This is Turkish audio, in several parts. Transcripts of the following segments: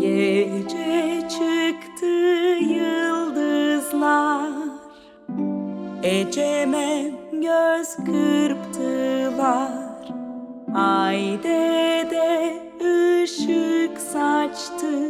Gece çıktı yıldızlar. Eceme göz kırptılar. Ay dede ışık saçtı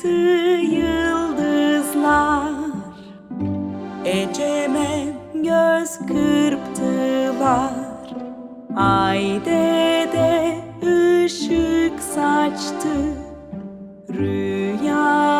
çıktı yıldızlar. Eceme göz kırptılar. Ay dede ışık saçtı. Rüyanı